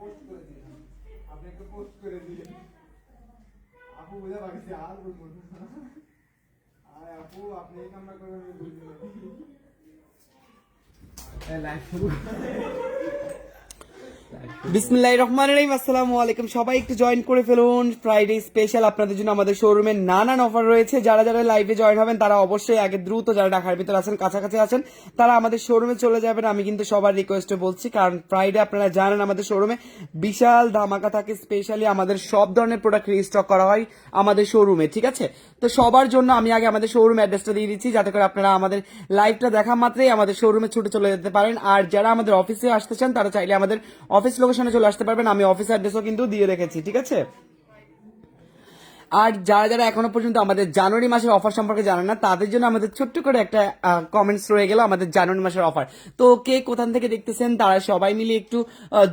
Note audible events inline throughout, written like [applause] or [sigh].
Post করে দিন আপনি একটা পোস্ট করে দিন আপু বুঝে পারছি আর বলব না। আর আপু, আপনি এই কামটা করবেন আমি বুঝি না লাইভ শুরু বিসমিল্লাহ রহমান রহিম, আসসালামু আলাইকুম। সবাই একটু জয়েন করে ফেলুন। ফ্রাইডে স্পেশাল আপনাদের জন্য আমাদের শোরুমে নানান অফার রয়েছে। যারা যারা লাইভে জয়েন হবেন, তারা অবশ্যই আগে দ্রুত যারা ঢাকার ভিতরে আছেন, কাছাকাছি আছেন, তারা আমাদের শোরুমে চলে যাবেন। আমি কিন্তু সবার রিকোয়েস্টে বলছি, কারণ ফ্রাইডে আপনারা জানেন, আমাদের শোরুমে বিশাল ধামাকা থাকে। স্পেশালি আমাদের সব ধরনের প্রোডাক্ট রিস্টক করা হয় আমাদের শোরুমে ঠিক আছে? তো সবার জন্য আমি আগে আমাদের শোরুম অ্যাড্রেসটা দিয়ে দিচ্ছি, যাতে করে আপনারা আমাদের লাইভটা দেখা মাত্রই আমাদের শোরুমে ছুটে চলে যেতে পারেন। আর যারা আমাদের অফিসে আসতে চান, তারা চাইলে আমাদের অফিস লোকেশনে চলে আসতে পারবেন। আমি অফিস অ্যাড্রেসও কিন্তু দিয়ে রেখেছি ঠিক আছে? আর যারা যারা এখনও পর্যন্ত আমাদের জানুয়ারি মাসের অফার সম্পর্কে জানেন না, তাদের জন্য আমাদের ছোট্ট করে একটা কমেন্টস রয়ে গেল আমাদের জানুয়ারি মাসের অফার তো কে কোথান থেকে দেখতেছেন, তারা সবাই মিলে একটু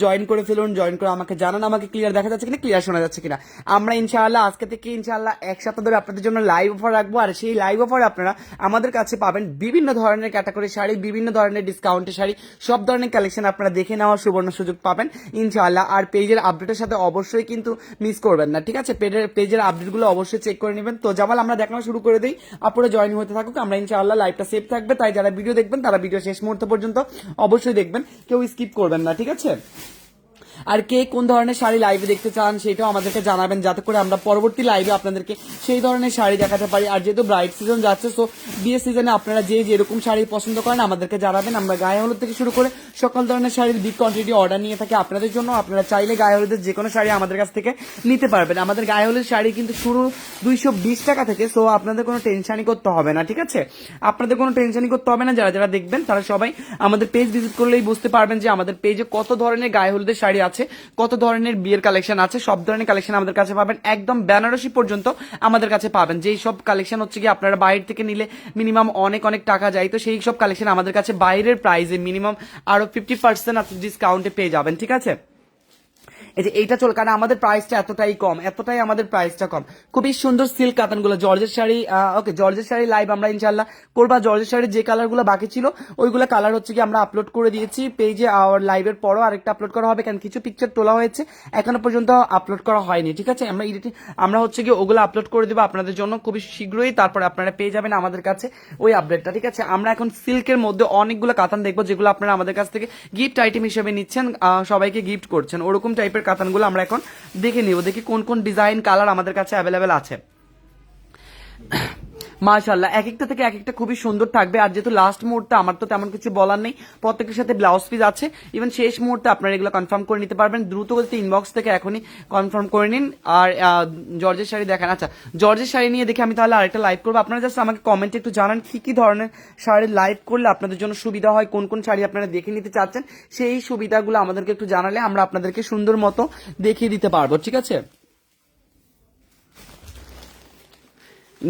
জয়েন করে ফেলুন জয়েন করে আমাকে জানান, আমাকে ক্লিয়ার দেখা যাচ্ছে কিনা ক্লিয়ার শোনা যাচ্ছে কিনা। আমরা ইনশাআল্লাহ আজকে থেকে ইনশাআল্লাহ এক সপ্তাহ ধরে আপনাদের জন্য লাইভ অফার রাখব, আর সেই লাইভ অফারে আপনারা আমাদের কাছে পাবেন বিভিন্ন ধরনের ক্যাটাগরি শাড়ি, বিভিন্ন ধরনের ডিসকাউন্টের শাড়ি, সব ধরনের কালেকশন আপনারা দেখে নেওয়ার সুবর্ণ সুযোগ পাবেন ইনশাআল্লাহ। আর পেজের আপডেটের সাথে অবশ্যই কিন্তু মিস করবেন না, ঠিক আছে? পেজের পেজের আপডেটগুলো অবশ্যই চেক করে নেবেন। তো জামাল, আমরা দেখানো শুরু করে দিই। আপনারা জয়েন হতে থাকুক, আমরা ইনশাআল্লাহ লাইভটা সেভ থাকবে। তাই যারা ভিডিও দেখবেন, তারা ভিডিও শেষ মুহূর্ত পর্যন্ত অবশ্যই দেখবেন। কেউ স্কিপ করবেন না, ঠিক আছে? আর কে কোন ধরনের শাড়ি লাইভে দেখতে চান সেটাও আমাদেরকে জানাবেন, যাতে করে আমরা পরবর্তী লাইভে আপনাদেরকে সেই ধরনের শাড়ি দেখাতে পারি। আর যেহেতু ব্রাইড সিজন যাচ্ছে সো বিয়ে সিজনে আপনারা যে যেরকম শাড়ি পছন্দ করেন আমাদেরকে জানাবেন। আমরা গায়ে হলুদ থেকে শুরু করে সকল ধরনের শাড়ির বিগ কোয়ান্টিটি অর্ডার নিয়ে থাকি আপনাদের জন্য। আপনারা চাইলে গায়ে হলুদের যে কোনো শাড়ি আমাদের কাছ থেকে নিতে পারবেন। আমাদের গায়ে হলুদ শাড়ি কিন্তু শুরু দুইশো বিশ টাকা থেকে সো আপনাদের কোনো টেনশনই করতে হবে না, ঠিক আছে? আপনাদের কোনো টেনশনই করতে হবে না। যারা যারা দেখবেন, তারা সবাই আমাদের পেজ ভিজিট করলেই বুঝতে পারবেন যে আমাদের পেজে কত ধরনের গায়ে হলুদের শাড়ি আছে। কত ধরনের বিয়ের কালেকশন আছে, সব ধরনের কালেকশন আমাদের কাছে পাবেন। একদম বেনারসি পর্যন্ত আমাদের কাছে পাবেন। যেই সব কালেকশন হচ্ছে কি, আপনারা বাইরে থেকে নিলে মিনিমাম অনেক অনেক টাকা যায়। তো সেই সব কালেকশন আমাদের কাছে বাইরের প্রাইসে মিনিমাম আরও ফিফটি পার্সেন্ট আপনি ডিসকাউন্টে পেয়ে যাবেন, ঠিক আছে? এই যে এইটা চল, কারণ আমাদের প্রাইসটা এতটাই কম, এতটাই আমাদের প্রাইসটা কম। খুবই সুন্দর সিল্ক কাতানগুলো জর্জের শাড়ি ওকে জর্জের শাড়ি লাইভ আমরা ইনশাল্লাহ করবা। জর্জের শাড়ির যে কালারগুলো বাকি ছিল, ওইগুলো কালার হচ্ছে কি আমরা আপলোড করে দিয়েছি। পেজে আর লাইভের পরও আরেকটা আপলোড করা হবে, কারণ কিছু পিকচার তোলা হয়েছে, এখনও পর্যন্ত আপলোড করা হয়নি, ঠিক আছে? আমরা এডিটিং, আমরা হচ্ছে কি ওগুলো আপলোড করে দেবো আপনাদের জন্য খুবই শীঘ্রই, তারপরে আপনারা পেয়ে যাবেন আমাদের কাছে ওই আপডেটটা ঠিক আছে? আমরা এখন সিল্কের মধ্যে অনেকগুলো কাতান দেখব, যেগুলো আপনারা আমাদের কাছ থেকে গিফট আইটেম হিসেবে নিচ্ছেন সবাইকে গিফট করছেন, ওরকম টাইপের কাতানগুলো আমরা এখন দেখে নিব। দেখি কোন কোন ডিজাইন কালার আমাদের কাছে অ্যাভেলেবেল আছে। মাশাল্লাহ এক একটা থেকে এক একটা খুবই সুন্দর থাকবে। আর যেহেতু লাস্ট মুহূর্তে আমার তো তেমন কিছু বলার নেই, প্রত্যেকের সাথে ব্লাউজ পিস আছে। ইভেন শেষ মুহূর্তে আপনারা এগুলো কনফার্ম করে নিতে পারবেন। দ্রুত গতিতে ইনবক্স থেকে এখনই কনফার্ম করে নিন। আর জর্জের শাড়ি দেখান। আচ্ছা জর্জের শাড়ি নিয়ে দেখে আমি তাহলে আরেকটা লাইভ করব। আপনারা জাস্ট আমাকে কমেন্টে একটু জানান, কি কি ধরনের শাড়ির লাইভ করলে আপনাদের জন্য সুবিধা হয়, কোন কোন শাড়ি আপনারা দেখে নিতে চাচ্ছেন? সেই সুবিধাগুলো আমাদেরকে একটু জানালে আমরা আপনাদেরকে সুন্দর মতো দেখিয়ে দিতে পারব, ঠিক আছে?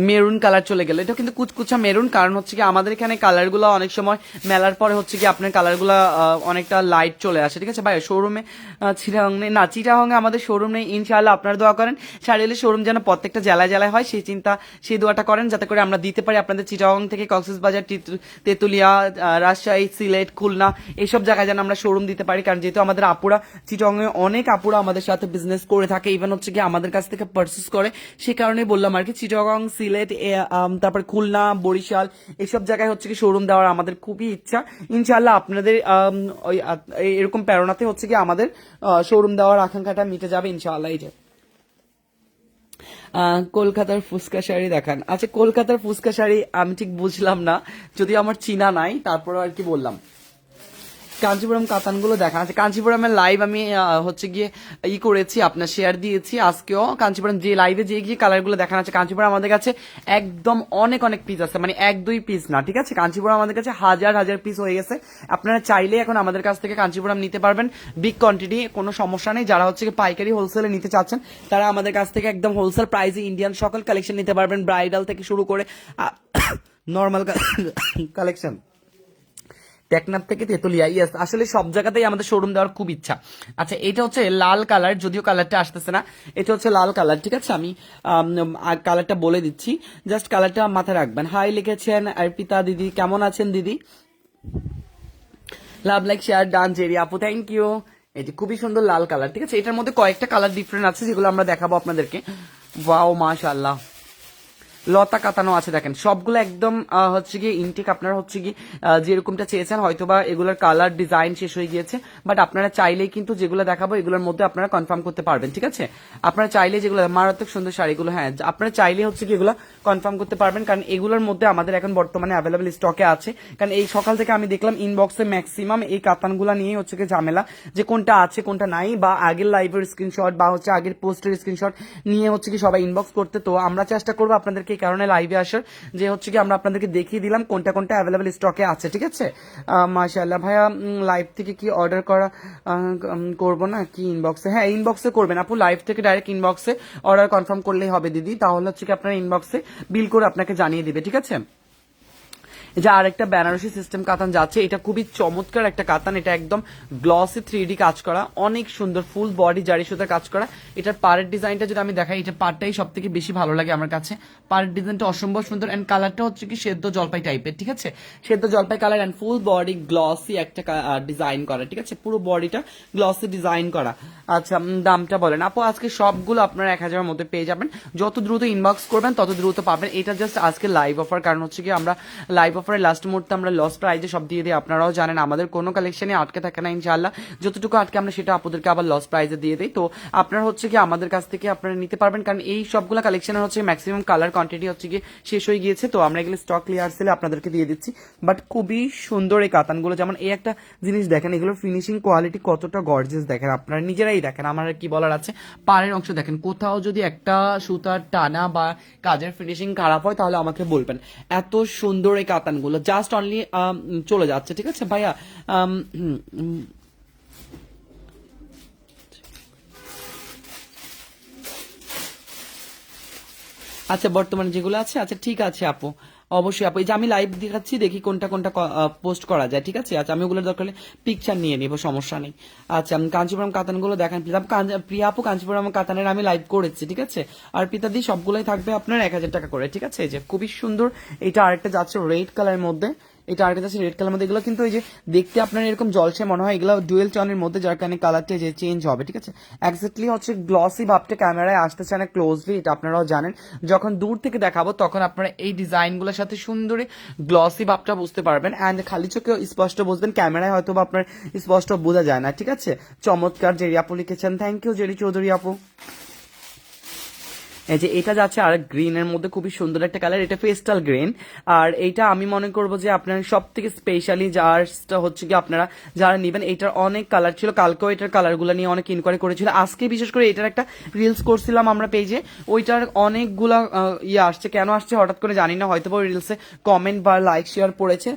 মেরুন কালার চলে গেল। এটা কিন্তু কুচকুচা মেরুন, কারণ হচ্ছে কি আমাদের এখানে কালারগুলো অনেক সময় মেলার পরে হচ্ছে কি আপনার কালারগুলো অনেকটা লাইট চলে আসে, ঠিক আছে? ভাই শোরুমে চিটাহং নেই, না চিটাহংয়ে আমাদের শোরুম নেই, ইনশাআল্লাহ আপনারা দোয়া করেন। শাড়িলে শোরুম যেন প্রত্যেকটা জেলায় জেলায় হয়, সেই চিন্তা, সেই দোয়াটা করেন, যাতে করে আমরা দিতে পারি আপনাদের চিটাহং থেকে কক্সেস বাজার তেতুলিয়া রাজশাহী, সিলেট, খুলনা এইসব জায়গায় যেন আমরা শোরুম দিতে পারি, কারণ যেহেতু আমাদের আপুরা চিটংয়ে অনেক আপুরা আমাদের সাথে বিজনেস করে থাকে ইভেন হচ্ছে কি আমাদের কাছ থেকে পারচেস করে, সে কারণে বললাম আর কি চিটগং সিলেট তারপর খুলনা, বরিশাল এইসব জায়গায় হচ্ছে কি শোরুম দেওয়ার আমাদের খুবই ইচ্ছা। ইনশাল্লাহ আপনাদের ওই এরকম প্রেরণাতে হচ্ছে কি আমাদের শোরুম দেওয়ার আকাঙ্ক্ষাটা মিটে যাবে ইনশাআল্লাহ এই যে। কলকাতার ফুচকা শাড়ি দেখান। আচ্ছা কলকাতার ফুচকা শাড়ি আমি ঠিক বুঝলাম না যদি আমার চিনা নাই তারপর আর কি বললাম। কাঞ্চিপুরম কাতানগুলো দেখা আছে কাঞ্চিপুরমের লাইভ আমি হচ্ছে গিয়ে ই করেছি, আপনার শেয়ার দিয়েছি। আজকেও কাঞ্চিপুরম যে লাইভে যে গিয়ে কালারগুলো দেখানো আছে কাঞ্চিপুরম আমাদের কাছে একদম অনেক অনেক পিস আছে। মানে এক, দুই পিস না, ঠিক আছে? কাঞ্চিপুরম আমাদের কাছে হাজার হাজার পিস হয়ে গেছে। আপনারা চাইলে এখন আমাদের কাছ থেকে কাঞ্চিপুরম নিতে পারবেন। বিগ কোয়ান্টিটি কোনো সমস্যা নেই। যারা হচ্ছে পাইকারি হোলসেলে নিতে চাচ্ছেন, তারা আমাদের কাছ থেকে একদম হোলসেল প্রাইসে ইন্ডিয়ান সকল কালেকশন নিতে পারবেন। ব্রাইডাল থেকে শুরু করে নর্মাল কালেকশন [coughs] টেকনাফ থেকে তেতুলিয়া ইয়েস আসলে সব জায়গাতেই আমাদের শোরুম দেওয়ার খুব ইচ্ছা। আচ্ছা এটা হচ্ছে লাল কালার যদিও কালারটা আসতেছে না, এটা হচ্ছে লাল কালার ঠিক আছে? আমি কালারটা বলে দিচ্ছি। জাস্ট কালারটা মাথায় রাখবেন। হাই লিখেছেন অর্পিতা দিদি, কেমন আছেন দিদি? লাভ লাইক শেয়ার ডান্স জেরি আপু থ্যাংক ইউ এই যে খুবই সুন্দর লাল কালার ঠিক আছে? এটার মধ্যে কয়েকটা কালার ডিফারেন্ট আছে, যেগুলো আমরা দেখাবো আপনাদেরকে। ওয়াও মাশাআল্লাহ। লতা কাতানো আছে দেখেন। সবগুলো একদম হচ্ছে কি ইনটেক আপনারা হচ্ছে আহ, যেরকমটা চেয়েছেন হয়তোবা এগুলোর কালার ডিজাইন শেষ হয়ে গিয়েছে বাট আপনারা চাইলেই কিন্তু যেগুলো দেখাবো এগুলোর মধ্যে আপনারা কনফার্ম করতে পারবেন ঠিক আছে? আপনারা চাইলে যেগুলো মারাত্মক সুন্দর শাড়িগুলো হ্যাঁ আপনারা চাইলে হচ্ছে কি এগুলো কনফার্ম করতে পারবেন কারণ এগুলোর মধ্যে আমাদের এখন বর্তমানে অ্যাভেলেবেল স্টকে আছে। কারণ এই সকাল থেকে আমি দেখলাম ইনবক্সে ম্যাক্সিমাম এই কাতানগুলো নিয়ে হচ্ছে কি ঝামেলা যে কোনটা আছে কোনটা নাই বা আগের লাইভের স্ক্রিনশট বা হচ্ছে আগের পোস্টের স্ক্রিনশট নিয়ে হচ্ছে কি সবাই ইনবক্স করতে তো আমরা চেষ্টা করব আপনাদেরকে এই কারণে লাইভে আসার যে হচ্ছে কি আমরা আপনাদেরকে দেখিয়ে দিলাম কোনটা কোনটা অ্যাভেলেবেল স্টকে আছে, ঠিক আছে? মাশাল্লাহ ভাইয়া লাইভ থেকে কি অর্ডার করা করব না? কি ইনবক্সে হ্যাঁ ইনবক্সে করবেন। আপু লাইভ থেকে ডাইরেক্ট ইনবক্সে অর্ডার কনফার্ম করলেই হবে, দিদি। তাহলে হচ্ছে কি আপনার ইনবক্সে বিল করে আপনাকে জানিয়ে দিবে, ঠিক আছে? যে আরেকটা বেনারসি সিস্টেম কাতান যাচ্ছে, এটা খুবই চমৎকার একটা কাতান। এটা একদম গ্লসি থ্রি কাজ করা, অনেক সুন্দর ফুল বডি জারি সুতার কাজ করা। এটার পাড়ের ডিজাইনটা যদি আমি দেখাই, এটা পাড়টাই সব থেকে বেশি ভালো লাগে আমার কাছে। পাড়ের ডিজাইনটা অসম্ভব সুন্দর এন্ড কালারটা হচ্ছে কি সেদ্ধ জলপাই টাইপের ঠিক আছে? সেদ্ধ জলপাই colour and full body glossy একটা ডিজাইন করা, ঠিক আছে? পুরো বডিটা গ্লসি ডিজাইন করা। আচ্ছা দামটা বলেন। আপু, আজকে সবগুলো আপনারা এক হাজারের মধ্যে পেয়ে যাবেন। যত দ্রুত ইনবক্স করবেন, তত দ্রুত পাবেন। এটা জাস্ট আজকে লাইভ অফার কারণ হচ্ছে কি আমরা লাইভ অফারের লাস্ট মুহূর্তে আমরা লস প্রাইজে সব দিয়ে দিই। আপনারাও জানেন, আমাদের কোনো কালেকশনে আটকে থাকে না ইনশাল্লাহ যতটুকু আটকে আমরা সেটা আপনাদেরকে আবার লস প্রাইজে দিয়ে দিই। তো আপনারা হচ্ছে কি আমাদের কাছ থেকে আপনারা নিতে পারবেন, কারণ এই সবগুলো কালেকশনের হচ্ছে ম্যাক্সিমাম কালার কোয়ান্টিটি হচ্ছে কি শেষ হয়ে গিয়েছে। তো আমরা এগুলো স্টক ক্লিয়ার সেলে আপনাদেরকে দিয়ে দিচ্ছি। বাট খুবই সুন্দর এই কাতানগুলো, যেমন এই একটা জিনিস দেখেন, এগুলোর ফিনিশিং কোয়ালিটি কতটা গর্জেস দেখেন। আপনারা নিজেরাই দেখেন, আমার কি বলার আছে। পাড়ের অংশ দেখেন, কোথাও যদি একটা সুতার টানা বা কাজের ফিনিশিং খারাপ হয়, তাহলে আমাকে বলবেন। এত সুন্দর এই কাতানগুলো জাস্ট অনলি চলে যাচ্ছে ঠিক আছে? ভাইয়া হুম, আচ্ছা বর্তমানে যেগুলো আছে আচ্ছা ঠিক আছে আপু। অবশ্যই আপু, এই যে আমি লাইভ দেখাচ্ছি, দেখি কোনটা কোনটা পোস্ট করা যায়, ঠিক আছে? আচ্ছা আমি ওগুলো দরকার হলে পিকচার নিয়ে নিব, সমস্যা নেই। আচ্ছা আমি কাঞ্চিপুরম কাতানগুলো দেখেন প্রিয়া আপু, কাঞ্চিপুরম কাতানের আমি লাইভ করেছি, ঠিক আছে? আর পিতাদি, সবগুলোই থাকবে আপনার এক হাজার টাকা করে, ঠিক আছে? এই যে খুবই সুন্দর, এটা আরেকটা যাচ্ছে রেড কালারের মধ্যে। এটা আরেকটা যাচ্ছে রেড কালার মধ্যে। এগুলো কিন্তু ওই যে দেখতে আপনার এরকম জলসে মনে হয়। এগুলো ডুয়েল টনের মধ্যে যার কারণে কালারটা যে চেঞ্জ হবে, ঠিক আছে? এক্স্যাক্টলি হচ্ছে গ্লসি ভাবটা ক্যামেরায় আসতেছে না ক্লোজলি এটা আপনারাও জানেন। যখন দূর থেকে দেখাবো, তখন আপনারা এই ডিজাইনগুলোর সাথে সুন্দরী গ্লসি ভাবটা বুঝতে পারবেন। অ্যান্ড খালি চোখে স্পষ্ট বুঝবেন ক্যামেরায় হয়তো বা আপনার স্পষ্ট বোঝা যায় না, ঠিক আছে? চমৎকার জেরি আপু লিখেছেন। থ্যাংক ইউ জেরি চৌধুরী আপু। এই যে এটা যাচ্ছে আর গ্রিন এর মধ্যে, খুবই সুন্দর একটা কালার এটা পেস্টাল গ্রিন আর এইটা আমি মনে করব যে আপনার সব থেকে স্পেশালি যারটা হচ্ছে কি আপনারা যারা নেবেন, এটার অনেক কালার ছিল। কালকেও এটার কালারগুলো নিয়ে অনেক ইনকোয়ারি করেছিল। আজকে বিশেষ করে এটার একটা রিলস করছিলাম আমরা পেজে ওইটার অনেকগুলা ইয়ে আসছে। কেন আসছে হঠাৎ করে জানি না হয়তো ওই রিলসে কমেন্ট বা লাইক শেয়ার পড়েছে।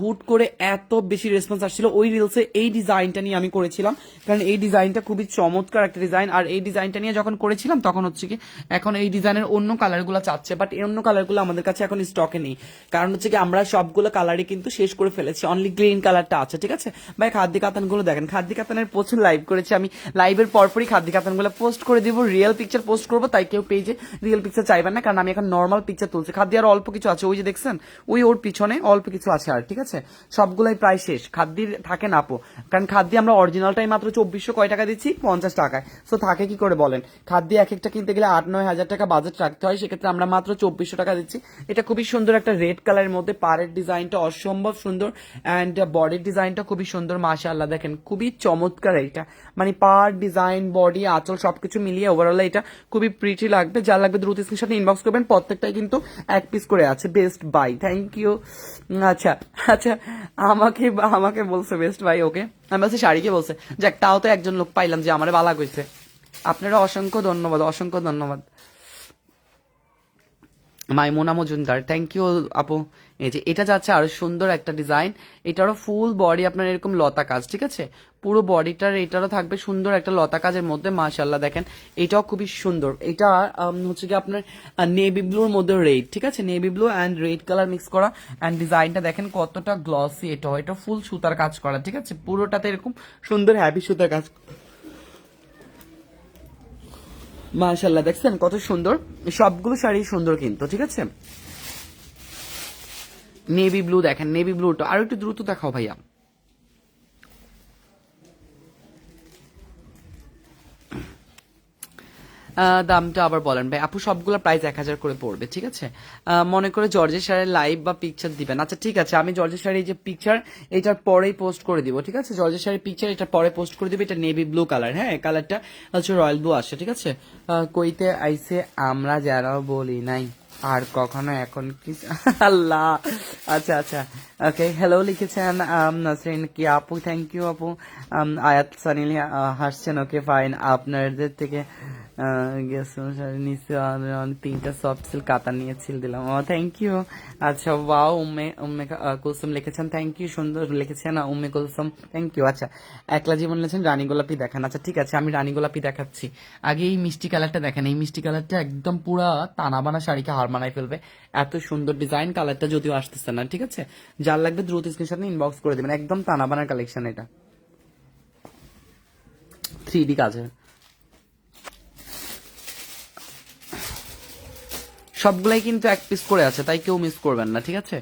হুট করে এত বেশি রেসপন্স আসছিল। ওই রিলসে এই ডিজাইনটা নিয়ে আমি করেছিলাম। কারণ এই ডিজাইনটা খুবই চমৎকার একটা ডিজাইন আর এই ডিজাইনটা নিয়ে যখন করেছিলাম, তখন হচ্ছে কি এখন এই ডিজাইনের অন্য কালারগুলো চাচ্ছে বাট এই অন্য কালারগুলো আমাদের কাছে এখন স্টকে নেই। কারণ হচ্ছে কি, আমরা সবগুলো কালারই কিন্তু শেষ করে ফেলেছি। অনলি গ্রিন কালারটা আছে, ঠিক আছে? ভাই, খাদ্য কাতানগুলো দেখেন। খাদ্য কাতানের প্রচুর লাইভ করেছি আমি। লাইভের পরপরই খাদ্য কাতানগুলো পোস্ট করে দিব। রিয়েল পিকচার পোস্ট করব, তাই কেউ পেজে রিয়েল পিকচার চাইবেন না, কারণ আমি এখন নর্মাল পিকচার তুলছি। খাদ্য আর অল্প কিছু আছে, ওই যে দেখছেন? ওই ওর পিছনে অল্প কিছু আছে আর, ঠিক আছে? সবগুলাই প্রায় শেষ। খাদ্যির থাকে না আপু। কারণ খাদ্য আমরা অরিজিনালটাই মাত্র চব্বিশশো কয় টাকা দিচ্ছি? পঞ্চাশ টাকায়। সো থাকে কি করে বলেন? খাদ্য এক একটা কিনতে গেলে আট, নয় হাজার টাকা বাজেট রাখতে হয়, সেক্ষেত্রে আমরা মাত্র চব্বিশশো টাকা দিচ্ছি। এটা খুবই সুন্দর একটা রেড কালারের মধ্যে পাড়ের ডিজাইনটা অসম্ভব সুন্দর অ্যান্ড বডির ডিজাইনটা খুবই সুন্দর, মাশাআল্লাহ দেখেন, খুবই চমৎকার এইটা মানে পার ডিজাইন বডি আঁচল সবকিছু মিলিয়ে ওভারঅল এটা খুবই প্রিটি লাগবে। যা লাগবে দ্রুত স্ক্রিন সাথে ইনবক্স করবেন, প্রত্যেকটাই কিন্তু এক পিস করে আছে বেস্ট বাই থ্যাংক ইউ আচ্ছা আচ্ছা আমাকে আমাকে বলছে বেস্ট বাই ওকে আমি বলছি শাড়িকে বলছে, যাক, তাও তো একজন লোক পাইলাম যে আমার বালা কইছে। আপনারা অসংখ্য ধন্যবাদ অসংখ্য ধন্যবাদ। মাইমোনা মজুমদার থ্যাংক ইউ আপু। এই যে এটা যাচ্ছে আরও সুন্দর একটা ডিজাইন এটারও ফুল বডি আপনার এরকম লতা কাজ, ঠিক আছে? পুরো বডিটার এটারও থাকবে সুন্দর একটা লতা কাজের মধ্যে মাশাল্লাহ দেখেন। এটাও খুবই সুন্দর। এটা হচ্ছে কি আপনার নেভি ব্লুর মধ্যে রেড ঠিক আছে? Navy blue and red colour mix করা। অ্যান্ড ডিজাইনটা দেখেন কতটা গ্লসি এটা এটা ফুল সুতার কাজ করা, ঠিক আছে? পুরোটাতে এরকম সুন্দর হ্যাপি সুতার কাজ মাশাল্লাহ দেখছেন কত সুন্দর? সবগুলো শাড়ি সুন্দর কিন্তু, ঠিক আছে? নেভি ব্লু দেখেন নেভি ব্লুটা আরও একটু দ্রুত দেখাও ভাইয়া। দামটা আবার বলেন ভাই। আপু সবগুলো প্রাইস এক হাজার করে পড়বে, ঠিক আছে? মনে করে জর্জের সারের লাইভ বা পিকচার দিবেন। আচ্ছা ঠিক আছে, আমি জর্জের শাড়ির যে পিকচার এটার পরেই পোস্ট করে দিব, ঠিক আছে? জর্জের শাড়ির পিকচার এটা পরে পোস্ট করে দিব, এটা নেভি ব্লু কালার হ্যাঁ? কালারটা হচ্ছে রয়্যাল ব্লু আসে, ঠিক আছে? কইতে আইসে আমরা যারা বলি নাই। আর কখনো এখন কি? [laughs] আল্লাহ। আচ্ছা আচ্ছা। ওকে হ্যালো লিখেছেন আম, নাসরিন কি আপু? থ্যাংক ইউ আপু। আয়াত সানিল হাসছেন ওকে ফাইন আপনাদের থেকে নিচে তিনটা সফট সিল্ক কাতা নিয়ে ছিল দিলাম। ও থ্যাংক ইউ আচ্ছা ওয়াও উম্মে উম্মে কা- আহ, কুলসুম লিখেছেন থ্যাংক ইউ সুন্দর লিখেছেন উম্মে কুলসুম থ্যাংক ইউ আচ্ছা একলা জীবন লিখেছেন রানী গোলাপি দেখান। আচ্ছা ঠিক আছে আমি রানী গোলাপি দেখাচ্ছি। আগে এই মিষ্টি কালারটা দেখেন এই মিষ্টি কালারটা একদম পুরা টানা বানা শাড়িকে হার মানায় ফেলবে। এত সুন্দর ডিজাইন কালারটা যদিও আসতেছে না, ঠিক আছে? যার লাগবে দ্রুত স্ক্রিনশট নিয়ে ইনবক্স করে দেবেন। একদম টানা বানার কালেকশন এটা। থ্রি ডি কাজের। সবগুলাই কিন্তু এক পিস করে আছে, তাই কেউ মিস করবেন না, ঠিক আছে?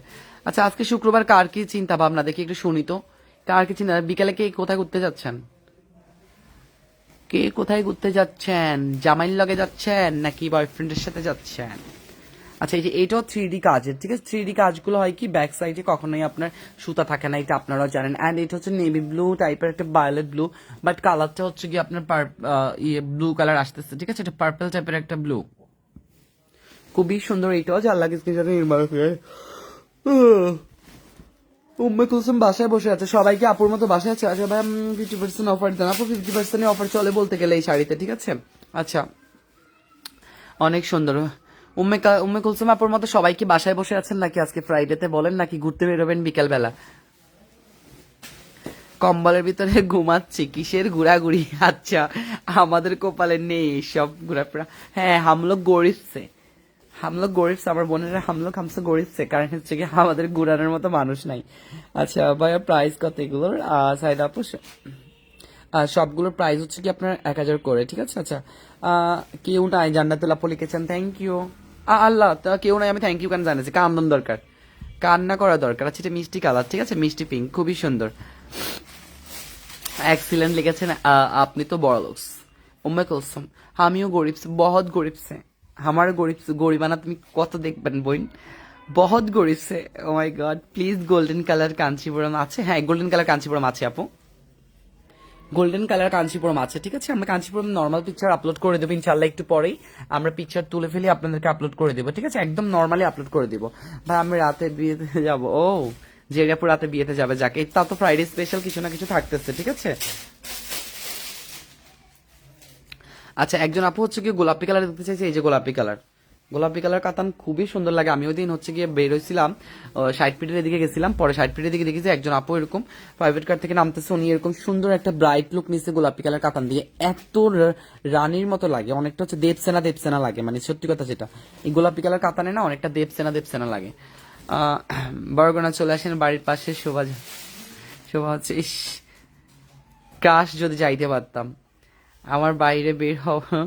আচ্ছা আজকে শুক্রবার কার কি চিন্তা ভাবনা দেখি একটু শুনি তো। কার কি চিন্তা বিকালে কে কোথায় ঘুরতে যাচ্ছেন? কে কোথায় ঘুরতে যাচ্ছেন? জামাইর লগে যাচ্ছেন নাকি বয়ফ্রেন্ডের সাথে যাচ্ছেন? আচ্ছা এই যে এটাও থ্রি ডি কাজের ঠিক আছে? থ্রি ডি কাজগুলো হয় কি ব্যাক সাইডে কখনোই আপনার সুতা থাকে না, এটা আপনারাও জানেন। অ্যান্ড এটা হচ্ছে নেভি ব্লু টাইপের একটা ভায়োলেট ব্লু বাট কালারটা হচ্ছে কি আপনার পার- ইয়ে ব্লু কালার আসতেছে, ঠিক আছে? এটা পার্পল টাইপের একটা ব্লু খুবই সুন্দর এইটাও যার লাগে স্ক্রিনশটে নির্মাণ করে। উম্মে কুলসুম বাসায় বসে আছে। সবাইকে আপুর মতো বাসায় আছে। আচ্ছা ভাই ফিফটি পার্সেন্ট অফার দেন। আপু ফিফটি পার্সেন্ট অফার চলে বলতে গেলে এই শাড়িতে, ঠিক আছে? আচ্ছা। অনেক সুন্দর। উম্মে উম্মে কুলসুম আপুর মতো সবাই কি বাসায় বসে আছেন নাকি আজকে ফ্রাইডেতে বলেন নাকি ঘুরতে বেরোবেন বিকেল বেলা কম্বলের ভিতরে [laughs] ঘুমাচ্ছি, কিসের ঘোরাঘুরি? [laughs] আচ্ছা আমাদের কপালে নেই সব ঘোরাফেরা। হ্যাঁ হামলোক গরিবছে হামলোক গরিবছে আমার বোনেরা হামলোক হামসে গরিবছে কারণ হচ্ছে কি, আমাদের ঘুরানোর মতো মানুষ নাই। আচ্ছা ভাইয়া প্রাইস কত এগুলোর? সাইড আপু সবগুলোর প্রাইস হচ্ছে কি আপনার এক হাজার করে, ঠিক আছে? আচ্ছা কেউ নাই, জান্নাতুল আপু লিখেছেন থ্যাংক ইউ আল্লাহ, তা কেউ নাই, আমি থ্যাংক ইউ কেন জানাচ্ছি? কান্দন দরকার। কান্না করা দরকার। আচ্ছা এটা মিষ্টি কালার ঠিক আছে? মিষ্টি পিঙ্ক খুবই সুন্দর। এক্সিলেন্ট লিখেছেন আপনি তো বড় লোকস উম্মে কুলসুম, আমিও গরিব, বহুত গরিব সে। আমার গরিব, গরিবানা তুমি কত দেখবেন বইন বহুত গরিব সে। ও my god please golden colour Kanchipuram আছে? হ্যাঁ গোল্ডেন কালার কাঞ্চিপুরম আছে, আপু। গোল্ডেন কালার কাঞ্চিপুরম আছে, ঠিক আছে? আমরা কাঞ্চিপুরম নর্মাল পিকচার আপলোড করে দেবো ইনশাল্লাহ একটু পরেই। আমরা পিকচার তুলে ফেলি, আপনাদেরকে আপলোড করে দেবো, ঠিক আছে? একদম নর্মালি আপলোড করে দিব। ভাই, আমি রাতে বিয়েতে যাব। ও জেরিয়াপুর রাতে বিয়েতে যাবে, যাকে তা তো ফ্রাইডে স্পেশাল কিছু না কিছু থাকতেছে, ঠিক আছে? আচ্ছা একজন আপু হচ্ছে কি গোলাপি কালার দেখতে চাইছে, এই যে গোলাপি কালার গোলাপি কালার কাতান খুবই সুন্দর লাগে। আমি ওই দিন হচ্ছে গিয়ে বের হয়েছিলাম সাইড পিটের দিকে গেছিলাম, পরে সাইড পিটের দিকে দেখেছি একজন আপু এরকম প্রাইভেট কার থেকে নামতেছে, উনি এরকম সুন্দর একটা ব্রাইট লুক নিচ্ছে গোলাপি কালার কাতান দিয়ে। এত রানীর মতো লাগে, অনেকটা হচ্ছে দেবসেনা দেবসেনা লাগে মানে সত্যি কথা যেটা। এই গোলাপি কালার কাতানে না অনেকটা দেবসেনা দেবসেনা লাগে। বরগোনা চলে আসেন বাড়ির পাশে, শোভা শোভা হচ্ছে, ইস, কাশ যদি যাইতে পারতাম, আমার বাইরে বের হওয়া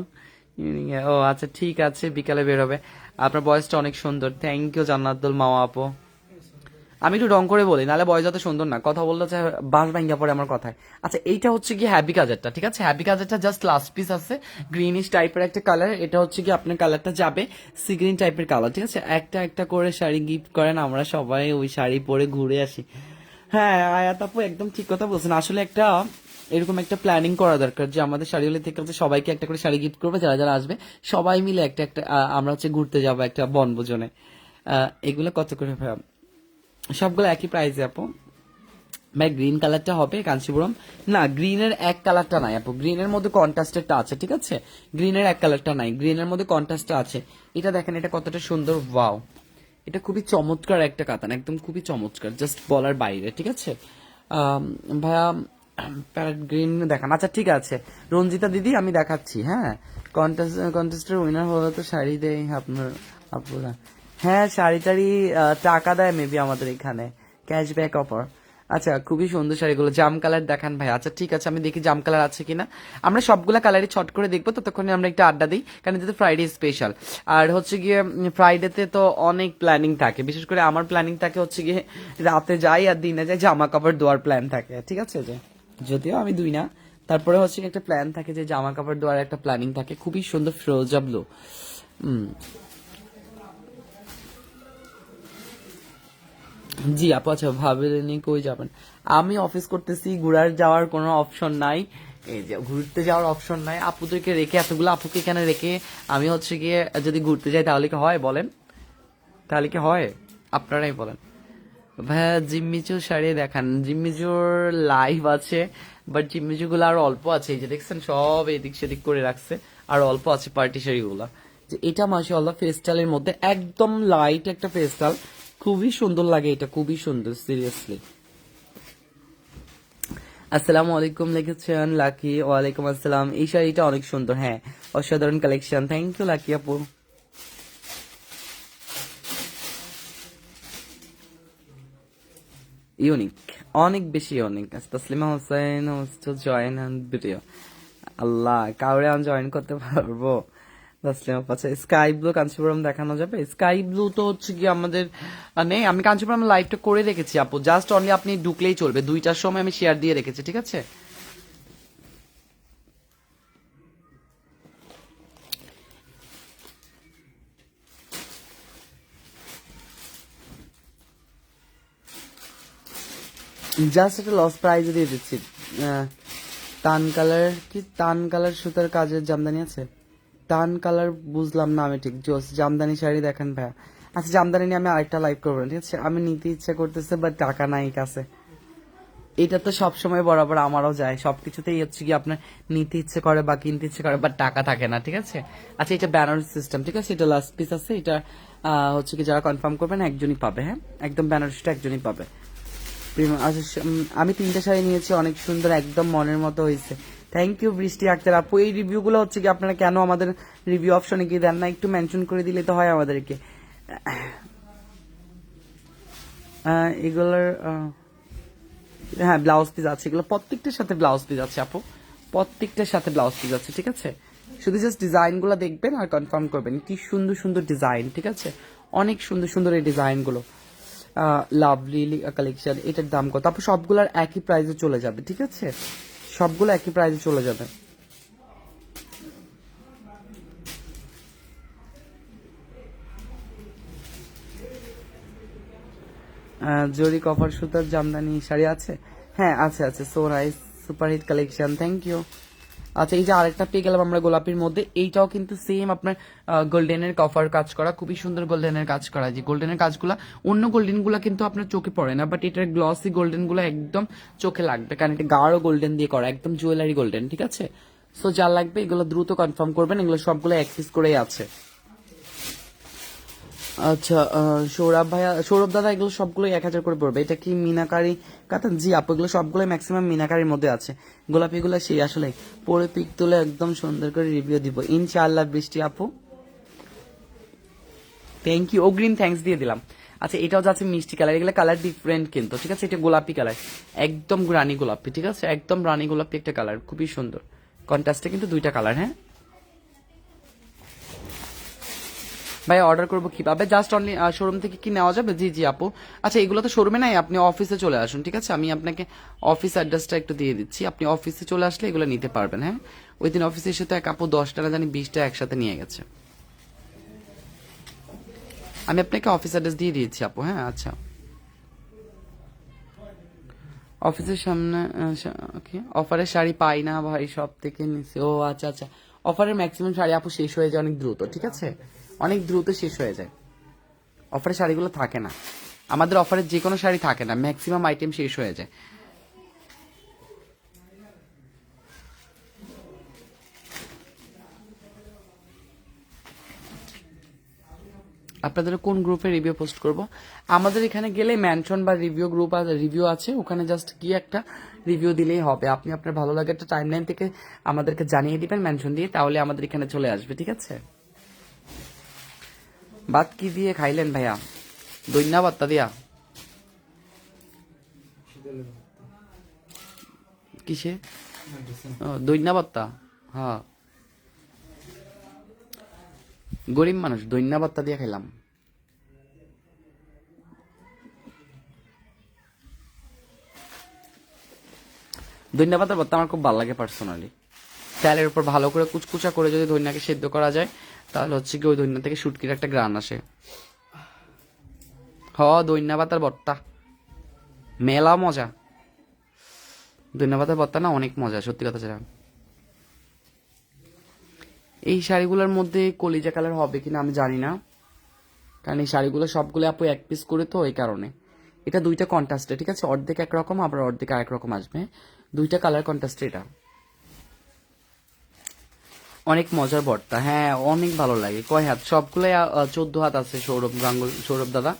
ও আচ্ছা ঠিক আছে, বিকালে বের হবে। আপনার বয়সটা অনেক সুন্দর। থ্যাংক ইউ জান্নাতুল মামা আপু। আমি একটু রং করে বলি, নাহলে বয়স যত সুন্দর না। কথা বলতে চাই বাস ভাঙ্গা পড়ে আমার কথায়। আচ্ছা এইটা হচ্ছে কি হ্যাপি কাজারটা, ঠিক আছে? হ্যাপি কাজারটা জাস্ট লাস্ট পিস আছে। গ্রিনিশ টাইপের একটা কালার এটা হচ্ছে কি আপনার কালারটা যাবে সি গ্রিন টাইপের কালার ঠিক আছে? একটা একটা করে শাড়ি গিফট করেন, আমরা সবাই ওই শাড়ি পরে ঘুরে আসি। হ্যাঁ আয়াত আপু একদম ঠিক কথা বলছেন। আসলে একটা এরকম একটা প্ল্যানিং করা দরকার যে আমাদের শাড়িগুলি থেকে সবাইকে একটা করে শাড়ি গিফট করবে, যারা যারা আসবে, সবাই মিলে একটা একটা আমরা হচ্ছে ঘুরতে যাব একটা বনভোজনে। এগুলো কত করে সবগুলো একই প্রাইসে আপু। ভাই গ্রিন কালারটা হবে কাঞ্চিপুরম। না গ্রিনের এক কালারটা নাই, আপু। গ্রিনের মধ্যে কন্ট্রাস্টেরটা আছে, ঠিক আছে? গ্রিনের এক কালারটা নাই। গ্রিনের মধ্যে কন্ট্রাস্টটা আছে। এটা দেখেন, এটা কতটা সুন্দর ওয়াও এটা খুবই চমৎকার একটা কাতান, একদম খুবই চমৎকার জাস্ট বলার বাইরে, ঠিক আছে? ভাইয়া প্যারেট গ্রিন দেখান আচ্ছা ঠিক আছে। রঞ্জিতা দিদি, আমি দেখাচ্ছি হ্যাঁ। কন্টেস্ট কন্টেস্টের উইনার হলে তো শাড়ি দেয় আপনার আপুরা হ্যাঁ শাড়ি টাড়ি টাকা দেয় মেবি আমাদের এখানে ক্যাশব্যাক অফার আচ্ছা খুবই সুন্দর শাড়িগুলো। জাম কালার দেখান ভাই। আচ্ছা ঠিক আছে, আমি দেখি জাম কালার আছে কিনা। আমরা সবগুলা কালারই ছট করে দেখব, ততক্ষণে আমরা একটু আড্ডা দিই, কারণ যেহেতু ফ্রাইডে স্পেশাল আর হচ্ছে গিয়ে ফ্রাইডেতে তো অনেক প্ল্যানিং থাকে। বিশেষ করে আমার প্ল্যানিং থাকে হচ্ছে গিয়ে, রাতে যাই আর দিনে যাই, জামা কাপড় দেওয়ার প্ল্যান থাকে। ঠিক আছে যে। যদিও আমি দুই না, তারপরে হচ্ছে একটা প্ল্যান থাকে যে জামা কাপড় দেওয়ার একটা প্ল্যানিং থাকে, খুবই সুন্দর ফিরোজা ব্লু জি আপু আচ্ছা ভাবেনি কই যাবেন? আমি অফিস করতেছি, ঘুরার যাওয়ার কোনো অপশন নাই। এই যে, ঘুরতে যাওয়ার অপশন নাই। আপুদেরকে রেখে, এতগুলো আপুকে এখানে রেখে আমি হচ্ছে গিয়ে যদি ঘুরতে যাই, তাহলে কি হয় বলেন? তাহলে কি হয়? আপনারাই বলেন। ভাইয়া, জিম্মিচুর শাড়ি দেখান। জিম্মিচুর লাইভ আছে বাট জিম্মিচুর আর অল্প আছে। এই যে দেখছেন, সব এদিক সেদিক করে রাখছে। আর অল্প আছে পার্টি শাড়িগুলা। যে এটা মাশাআল্লাহ ফেস্টালের মধ্যে একদম লাইট একটা ফেস্টাল খুবই সুন্দর লাগে এটা, খুবই সুন্দর সিরিয়াসলি আসসালামু আলাইকুম লিখেছেন লাকি। ওয়ালাইকুম আসসালাম। এই শাড়িটা অনেক সুন্দর হ্যাঁ। অসাধারণ কালেকশন থ্যাংক ইউ লাকি আপু। ইউনিক, অনেক বেশি unique. Taslima Hossain join video আল্লাহ, কাউরে আমি জয়েন করতে পারব? তসলিমা আচ্ছা স্কাই ব্লু কাঞ্চিপুরম দেখানো যাবে? স্কাই ব্লু তো হচ্ছে কি আমাদের নেই, আমি কাঞ্চিপুরম লাইভটা করে রেখেছি আপু। জাস্ট অনলি আপনি ঢুকলেই চলবে। দুইটার সময় আমি শেয়ার দিয়ে রেখেছি, ঠিক আছে? জাস্ট একটা লস প্রাইজে দিয়ে দিচ্ছি। টান কালার কি টান কালার সুতার কাজের জামদানি আছে? টান কালার বুঝলাম না আমি ঠিক জোস জামদানি শাড়ি দেখেন ভাইয়া। আচ্ছা জামদানি নিয়ে আমি আরেকটা লাইভ করব ঠিক আছে? আমি নিতে ইচ্ছা করতেছে বাট টাকা নাই কাছে। এটা তো সবসময় বরাবর আমারও যায় সব কিছুতেই হচ্ছে কি আপনার নিতে ইচ্ছে করে বা কিনতে ইচ্ছে করে বাট টাকা থাকে না, ঠিক আছে? আচ্ছা এটা ব্যানার সিস্টেম ঠিক আছে? এটা লাস্ট পিস আছে, এটা হচ্ছে কি যারা কনফার্ম করবেন, একজনই পাবে হ্যাঁ? একদম বেনারসিটা একজনই পাবে প্রিম- আচ্ছা স- উম, আমি তিনটা শাড়ি নিয়েছি, অনেক সুন্দর, একদম মনের মতো হয়েছে। থ্যাংক ইউ বৃষ্টি আক্তার আপু। এই রিভিউ গুলো হচ্ছে কি, আপনারা কেন আমাদের রিভিউ অপশনে গিয়ে দেন না? একটু মেনশন করে দিলে তো হয় আমাদেরকে। এগুলোর হ্যাঁ ব্লাউজ পিস আছে। এগুলো প্রত্যেকটার সাথে ব্লাউজ পিস আছে আপু। প্রত্যেকটার সাথে ব্লাউজ পিস আছে, ঠিক আছে? শুধু জাস্ট ডিজাইনগুলো দেখবেন আর কনফার্ম করবেন। কি সুন্দর সুন্দর ডিজাইন ঠিক আছে? অনেক সুন্দর সুন্দর এই ডিজাইনগুলো লাভলি কালেকশন এটার দাম কত? তারপর সবগুলোর একই প্রাইসে চলে যাবে, ঠিক আছে? সবগুলো একই প্রাইসে চলে যাবে। জরি কভার সুতার জামদানি শাড়ি আছে? হ্যাঁ আছে আছে। So nice super collection thank you আচ্ছা এই যে আরেকটা পেয়ে গেলাম আমরা গোলাপির মধ্যে। এইটাও কিন্তু সেম আপনার গোল্ডেনের কভার কাজ করা, খুবই সুন্দর গোল্ডেনের কাজ করা। যে গোল্ডেনের কাজগুলা, অন্য গোল্ডেনগুলা কিন্তু আপনার চোখে পড়ে না বাট এটার গ্লসি গোল্ডেনগুলো একদম চোখে লাগবে। কারণ এটা গাঢ় গোল্ডেন দিয়ে করা, একদম জুয়েলারি গোল্ডেন ঠিক আছে? সো যা লাগবে, এগুলো দ্রুত কনফার্ম করবেন, এগুলো সবগুলো এক পিস করেই আছে। আচ্ছা সৌরভ ভাইয়া, সৌরভ দাদা, এগুলো সবগুলো এক হাজার করে পড়বে। এটা কি মিনাকারি কাতান, জি আপু, এগুলো সবগুলো ম্যাক্সিমাম মিনাকারির মধ্যে আছে। গোলাপি গুলো সেই আসলে পরে পিক তুলে একদম সুন্দর করে রিভিউ দিব। ইনশাআল্লাহ বৃষ্টি আপু। থ্যাংক ইউ অগ্রিম থ্যাঙ্কস দিয়ে দিলাম। আচ্ছা এটাও যাচ্ছে মিষ্টি কালার এগুলো কালার ডিফারেন্ট কিন্তু, ঠিক আছে? এটা গোলাপি কালার একদম রানী গোলাপি, ঠিক আছে? একদম রানী গোলাপি একটা কালার খুবই সুন্দর। কন্ট্রাস্টে কিন্তু দুইটা কালার হ্যাঁ? ভাই অর্ডার করব কীভাবে জাস্ট অনলি শোরুম থেকে কি নেওয়া যাবে? জি জি, আপু। আচ্ছা এগুলো তো শোরুমে নাই, আপনি অফিসে চলে আসুন, ঠিক আছে? আমি আপনাকে অফিস অ্যাড্রেসটা একটু দিয়ে দিচ্ছি। আপনি অফিসে চলে আসলে এগুলো নিতে পারবেন হ্যাঁ? ওই দিন অফিসে এসে তো এক আপু দশটা না জানি বিশটা একসাথে নিয়ে গেছে। আমি আপনাকে অফিস অ্যাড্রেস দিয়ে দিয়েছি, আপু হ্যাঁ? আচ্ছা। অফিসের সামনে ওকে অফারের শাড়ি পাই না ভাই, সব থেকে নিছি ও আচ্ছা আচ্ছা। অফারের ম্যাক্সিমাম শাড়ি আপু শেষ হয়ে যায় অনেক দ্রুত, ঠিক আছে? অনেক দ্রুত শেষ হয়ে যায়। অফারের শাড়িগুলো থাকে না। আমাদের অফারে যে কোনো শাড়ি থাকে না ম্যাক্সিমাম আইটেম শেষ হয়ে যায়। আপনাদের কোন গ্রুপে রিভিউ পোস্ট করব? আমাদের এখানে গেলে ম্যানশন বা রিভিউ গ্রুপ আর রিভিউ আছে। ওখানে জাস্ট কি একটা রিভিউ দিলেই হবে। আপনি আপনার ভালো লাগে একটা টাইমলাইন থেকে আমাদেরকে জানিয়ে দিবেন মেনশন দিয়ে, তাহলে আমাদের এখানে চলে আসবে, ঠিক আছে? ভাত কি দিয়ে খাইলেন ভাইয়া? দৈন্যা বাত্তা দিয়া? কিসে? দৈন্যা হ্যাঁ। গরিব মানুষ, দৈন্যা বাত্তা দিয়ে খাইলাম। ধনিয়া পাতার ভর্তা আমার খুব ভালো লাগে পার্সোনালি তেলের উপর ভালো করে কুচকুচা করে যদি ধনিয়াকে সেদ্ধ করা যায় তাহলে হচ্ছে কি ওই ধনিয়া থেকে শুটকির একটা গ্রান আসে। হ ধনিয়া পাতার ভর্তা মেলা মজা। ধনিয়া পাতার ভর্তা না অনেক মজা, সত্যি কথা যেটা। এই শাড়িগুলোর মধ্যে কলিজা কালার হবে কিনা আমি জানি না। কারণ এই শাড়িগুলো সবগুলো আপু এক পিস করে তো এই কারণে। এটা দুইটা কন্ট্রাস্টে ঠিক আছে? অর্ধেক একরকম আবার অর্ধেক আরেক রকম আসবে। দুইটা কালার কন্ট্রাস্টে এটা। অনেক মজার ভর্তা হ্যাঁ অনেক ভালো লাগে। কয় হাত? সবগুলোই চোদ্দ হাত আছে সৌরভ গাঙ্গুল, সৌরভ দাদা।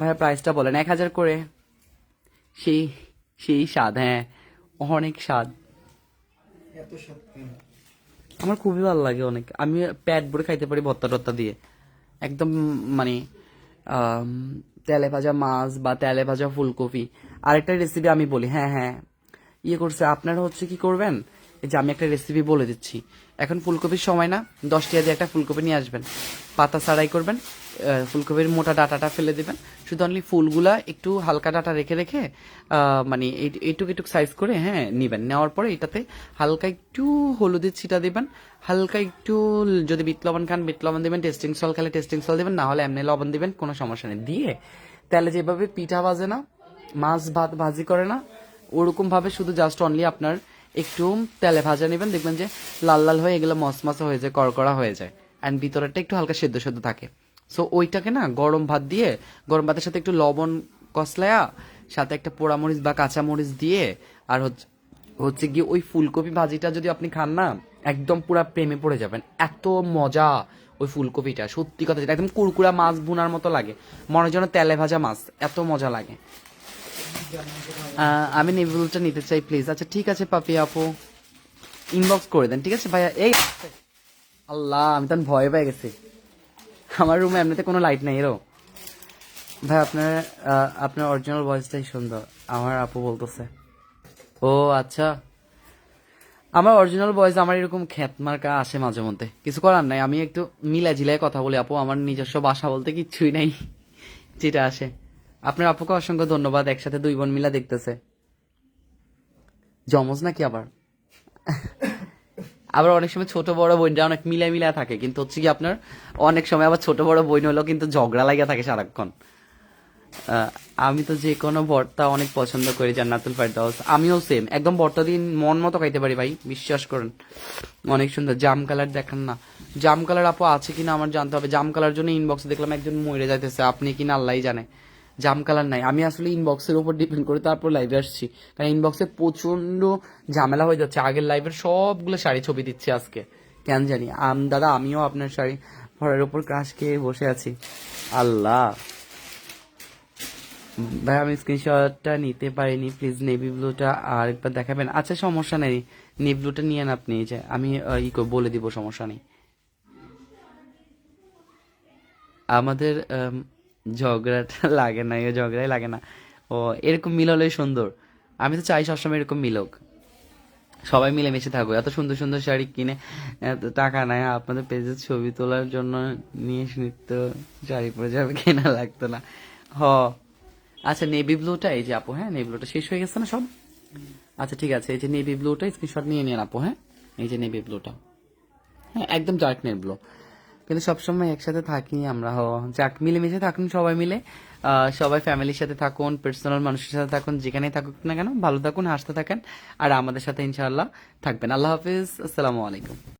ভাইয়া প্রাইসটা বলেন। এক হাজার করে। সেই সেই স্বাদ হ্যাঁ অনেক স্বাদ। আমার খুবই ভালো লাগে অনেক। আমি প্যাট ভরে খাইতে পারি ভর্তা টত্তা দিয়ে। একদম মানে তেলে ভাজা মাছ বা তেলে ভাজা ফুলকপি। আরেকটা রেসিপি আমি বলি। হ্যাঁ হ্যাঁ। ইয়ে করছে, আপনারা হচ্ছে কি করবেন? এই যে আমি একটা রেসিপি বলে দিচ্ছি। এখন ফুলকপির সময় না দশ টাকা দিয়ে একটা ফুলকপি নিয়ে আসবেন। পাতা ছাড়াই করবেন ফুলকপির মোটা ডাটাটা ফেলে দেবেন। শুধু অনলি ফুলগুলা একটু হালকা ডাটা রেখে রেখে মানে এই- এইটুক এটুক সাইজ করে হ্যাঁ নিবেন। নেওয়ার পরে এটাতে হালকা একটু হলুদের ছিটা দিবেন, হালকা একটু যদি বিট লবণ খান, বিট লবণ দিবেন টেস্টিং সল খেলে টেস্টিং সল দেবেন, না হলে এমনি লবণ দিবেন, কোনো সমস্যা নেই। দিয়ে তাহলে যেভাবে পিঠা ভাজে না, মাছ ভাত ভাজি করে না ওরকম ভাবে শুধু জাস্ট অনলি আপনার একটু তেলে ভাজা নেবেন, দেখবেন যে লাল লাল হয়ে এগুলো মসমসা হয়ে যায়, কড়কড়া হয়ে যায়। অ্যান্ড ভিতরেরটা একটু হালকা সেদ্ধ সেদ্ধ থাকে। সো ওইটাকে না গরম ভাত দিয়ে, গরম ভাতের সাথে একটু লবণ কসলায়া সাথে একটা পোড়ামরিচ বা কাঁচামরিচ দিয়ে, আর হচ্ছে হচ্ছে গিয়ে ওই ফুলকপি ভাজিটা যদি আপনি খান না, একদম পুরা প্রেমে পড়ে যাবেন। এত মজা ওই ফুলকপিটা, সত্যি কথা একদম কুরকুরা মাছ ভুনার মতো লাগে। মনে যেন তেলে ভাজা মাছ, এত মজা লাগে। আমি নেভিলটা নিতে চাই প্লিজ আচ্ছা ঠিক আছে, পাপি আপু। ইনবক্স করে দেন, ঠিক আছে, ভাইয়া? এই, আল্লাহ, আমি তখন ভয় পেয়ে গেছি। আমার রুমে এমনিতে কোনো লাইট নেই এরও ভাই, আপনার আপনার অরিজিনাল ভয়েসটাই সুন্দর, আমার আপু বলতেছে। ও আচ্ছা। আমার অরিজিনাল ভয়েস আমার এরকম খ্যাত মার্কা আসে মাঝে মধ্যে। কিছু করার নাই, আমি একটু মিলা জিলায় কথা বলি, আপু। আমার নিজস্ব বাসা বলতে কিচ্ছুই নাই, যেটা আসে। আপনার আপুকে অসংখ্য ধন্যবাদ, একসাথে দুই বোন মিলা দেখতেছে। জমজ নাকি আবার? আবার অনেক সময় ছোট বড় বোনরা অনেক মিলা মিলা থাকে, কিন্তু হচ্ছে কি আপনার অনেক সময় আবার ছোট বড় বোন হলেও কিন্তু ঝগড়া লাগিয়ে থাকে সারাক্ষণ। আমি তো যে কোনো ভর্তা অনেক পছন্দ করি, জান্নাতুল ফারদাউস। আমিও সেম একদম ভর্তা দিন মন মতো খাইতে পারি ভাই, বিশ্বাস করেন। অনেক সুন্দর, জাম কালার দেখান না। জাম কালার আপু আছে কিনা আমার জানতে হবে, জাম কালার জন্য ইনবক্সে দেখলাম একজন মরে যাইতেছে, আপনি কিনা আল্লাহই জানে। জাম কালার নাই। আমি আসলে ইনবক্সের উপর ডিপেন্ড করে তারপর লাইভে আসছি। কারণ ইনবক্সে প্রচণ্ড ঝামেলা হয়ে যাচ্ছে। আগের লাইভের সবগুলো শাড়ি ছবি দিচ্ছি আজকে। কেন জানি? আম দাদা আমিও আপনার শাড়ি পরের উপর ক্রাশ খেয়ে বসে আছি। আল্লাহ। ভাই আমি স্ক্রিনশটটা নিতে পারিনি। প্লিজ নেভি ব্লুটা আর একবার দেখাবেন। আচ্ছা সমস্যা নেই। নেভি ব্লুটা নিয়ে আপনি। যে আমি ই বলে দিব সমস্যা নেই। আমাদের আম, ঝগড়াটা [laughs] লাগে না এই ঝগড়াই লাগে না। ও, এরকম মিল হলেই সুন্দর। আমি তো চাই সবসময় এরকম মিলক। সবাই মিলেমিশে থাকব এত সুন্দর সুন্দর শাড়ি কিনে এত টাকা নেয়। আপনাদের পেজে ছবি তোলার জন্য নিয়ে নিত্য শাড়ি পরে যাবে কেনা লাগতো না। হ। আচ্ছা নেভি ব্লুটা এই যে আপু হ্যাঁ? নেভি ব্লুটা শেষ হয়ে গেছে না সব? আচ্ছা ঠিক আছে। এই যে নেভি ব্লুটা স্ক্রিনশট নিয়ে নিন আপু হ্যাঁ? এই যে নেভি ব্লুটা হ্যাঁ একদম ডার্ক নেভি ব্লু কিন্তু সবসময় একসাথে থাকি আমরা যাক, মিলেমিশে থাকুন সবাই মিলে। সবাই ফ্যামিলির সাথে থাকুন পার্সোনাল মানুষের সাথে থাকুন, যেখানেই থাকুক না কেন, ভালো থাকুন, হাসতে থাকেন। আর আমাদের সাথে ইনশাআল্লাহ থাকবেন। আল্লাহ হাফিজ, আসসালামু আলাইকুম।